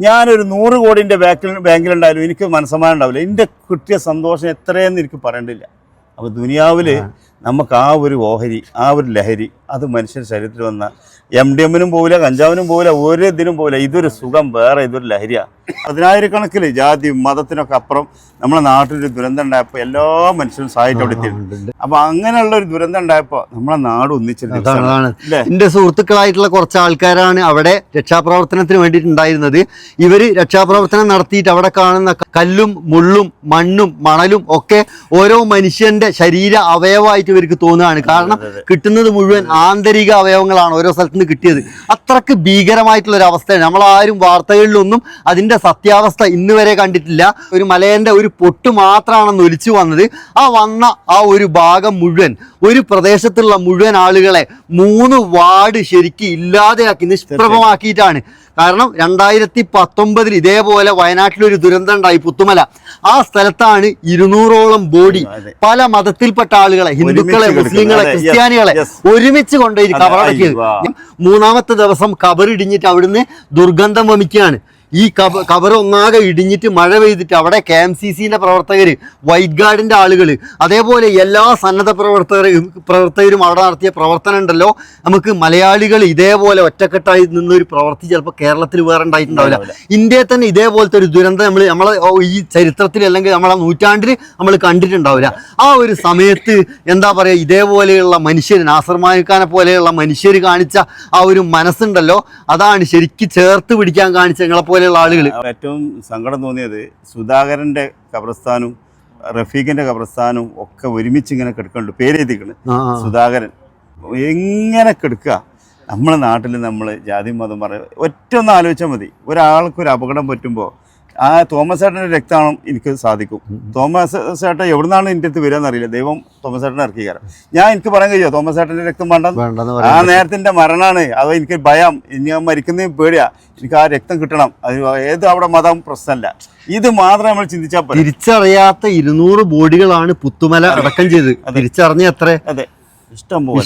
ഞാനൊരു നൂറ് കോടിന്റെ ബാക്കിൽ ബാങ്കിലുണ്ടായാലും എനിക്ക് മനസ്സമാനം ഉണ്ടാവില്ല. എന്റെ കിട്ടിയ സന്തോഷം എത്രയെന്ന് എനിക്ക് പറയേണ്ടില്ല. അപ്പോൾ ദുനിയാവിൽ നമുക്ക് ആ ഒരു ഓഹരി ആ ഒരു ലഹരി അത് മനുഷ്യൻ ശരീരത്തിൽ വന്ന എം ഡി എമ്മിനും പോവില്ല കഞ്ചാവിനും പോവില്ല ഒരു ഇതിനും പോവില്ല. ഇതൊരു സുഖം വേറെ ഇതൊരു ലഹരിയാണ് പതിനായിരക്കണക്കിൽ ജാതി മതത്തിനൊക്കെ അപ്പുറം നമ്മുടെ നാട്ടിലൊരു ദുരന്തം ഉണ്ടായപ്പോൾ എല്ലാ മനുഷ്യരും സഹായിച്ചു അവിടെ എത്തിയിരുന്നു അപ്പൊ അങ്ങനെയുള്ള ഒരു ദുരന്തം ഉണ്ടായപ്പോൾ നമ്മളെ നാട് ഒന്നിച്ചിരുന്നു. എന്റെ സുഹൃത്തുക്കളായിട്ടുള്ള കുറച്ച് ആൾക്കാരാണ് അവിടെ രക്ഷാപ്രവർത്തനത്തിന് വേണ്ടിയിട്ടുണ്ടായിരുന്നത്. ഇവർ രക്ഷാപ്രവർത്തനം നടത്തിയിട്ട് അവിടെ കാണുന്ന കല്ലും മുള്ളും മണ്ണും മണലും ഒക്കെ ഓരോ മനുഷ്യന്റെ ശരീര അവയവമായിട്ട് ഇവർക്ക് തോന്നുകയാണ്. കാരണം. കിട്ടുന്നത് മുഴുവൻ ആന്തരിക അവയവങ്ങളാണ് ഓരോ സ്ഥലത്ത് നിന്ന് കിട്ടിയത്. അത്രയ്ക്ക് ഭീകരമായിട്ടുള്ള ഒരു അവസ്ഥയാണ്. നമ്മളാരും വാർത്തകളിലൊന്നും അതിന്റെ സത്യാവസ്ഥ ഇന്ന് വരെ കണ്ടിട്ടില്ല. ഒരു മലയന്റെ ഒരു പൊട്ട് മാത്രമാണെന്ന് ഒലിച്ചു വന്നത് ആ വന്ന ആ ഒരു ഭാഗം മുഴുവൻ ഒരു പ്രദേശത്തുള്ള മുഴുവൻ ആളുകളെ മൂന്ന് വാർഡ് ശരിക്കും ഇല്ലാതെയാക്കി നിഷ്പ്രഭമാക്കിയിട്ടാണ്. കാരണം രണ്ടായിരത്തി പത്തൊമ്പതിൽ ഇതേപോലെ വയനാട്ടിലൊരു ദുരന്തം ഉണ്ടായി പുത്തുമല. ആ സ്ഥലത്താണ് ഇരുന്നൂറോളം ബോഡി. പല മതത്തിൽപ്പെട്ട ആളുകളെ ഹിന്ദുക്കളെ മുസ്ലിങ്ങളെ ക്രിസ്ത്യാനികളെ ഒരുമിച്ച് കൊണ്ടുപോയി കബറടക്കിയത് മൂന്നാമത്തെ ദിവസം കബറിടിഞ്ഞിട്ട് അവിടുന്ന് ദുർഗന്ധം വമിക്കുകയാണ്. ഈ കബ കബർ ഒന്നാകെ ഇടിഞ്ഞിട്ട് മഴ പെയ്തിട്ട് അവിടെ കെ എം സി സിന്റെ പ്രവർത്തകർ വൈറ്റ് ഗാർഡിന്റെ ആളുകൾ അതേപോലെ എല്ലാ സന്നദ്ധ പ്രവർത്തകരും പ്രവർത്തകരും അവിടെ നടത്തിയ പ്രവർത്തനം ഉണ്ടല്ലോ. നമുക്ക് മലയാളികൾ ഇതേപോലെ ഒറ്റക്കെട്ടായി നിന്നൊരു പ്രവൃത്തി ചിലപ്പോൾ കേരളത്തിൽ വേറെ ഉണ്ടായിട്ടുണ്ടാവില്ല. ഇന്ത്യയിൽ തന്നെ ഇതേപോലത്തെ ഒരു ദുരന്തം നമ്മൾ നമ്മളെ ഈ ചരിത്രത്തിൽ അല്ലെങ്കിൽ നമ്മളെ നൂറ്റാണ്ടിൽ നമ്മൾ കണ്ടിട്ടുണ്ടാവില്ല. ആ ഒരു സമയത്ത് എന്താ പറയുക ഇതേപോലെയുള്ള മനുഷ്യർ നാസർ മാലിക്കാനെ പോലെയുള്ള മനുഷ്യർ കാണിച്ച ആ ഒരു മനസ്സുണ്ടല്ലോ. അതാണ് ശരിക്കും ചേർത്ത് പിടിക്കാൻ കാണിച്ച നിങ്ങളെ പോലെയുള്ള ആളുകൾ. ഏറ്റവും സങ്കടം തോന്നിയത് സുധാകരന്റെ കബ്രസ്ഥാനും റഫീഖിന്റെ കബ്രസ്ഥാനും ഒക്കെ ഒരുമിച്ച് ഇങ്ങനെ കിടക്കുന്നുണ്ട് പേരെഴുതിക്കണ്. സുധാകരൻ. എങ്ങനെ കിടക്കുക? നമ്മളെ നാട്ടിൽ നമ്മൾ ജാതി മതം പറയുക. ഒറ്റ ഒന്ന് ആലോചിച്ചാൽ മതി. ഒരാൾക്കൊരു അപകടം പറ്റുമ്പോൾ ആ തോമസ് ചേട്ടന്റെ രക്തമാണ് എനിക്ക് സാധിക്കും. തോമസ് ചേട്ടൻ എവിടുന്നാണ് എന്റെ അടുത്ത് വരിക എന്നറിയില്ല. ദൈവം തോമസ് ചേട്ടനെ ഇറക്കി കയറാം ഞാൻ എനിക്ക് പറയാൻ കഴിയുമോ തോമസ് ചേട്ടന്റെ രക്തം വേണ്ട ആ നേരത്തിന്റെ മരണമാണ്. അത് എനിക്ക് ഭയം. ഇനി ഞാൻ മരിക്കുന്നതും പേടിയാ. എനിക്ക് ആ രക്തം കിട്ടണം. അത് ഏത് അവിടെ മതം പ്രശ്നമല്ല. ഇത് മാത്രം നമ്മൾ ചിന്തിച്ചാൽ തിരിച്ചറിയാത്ത ഇരുന്നൂറ് ബോഡികളാണ് പുത്തുമല അടക്കം ചെയ്ത്. തിരിച്ചറിഞ്ഞ എത്ര? അതെ. ഇഷ്ടം പോലെ.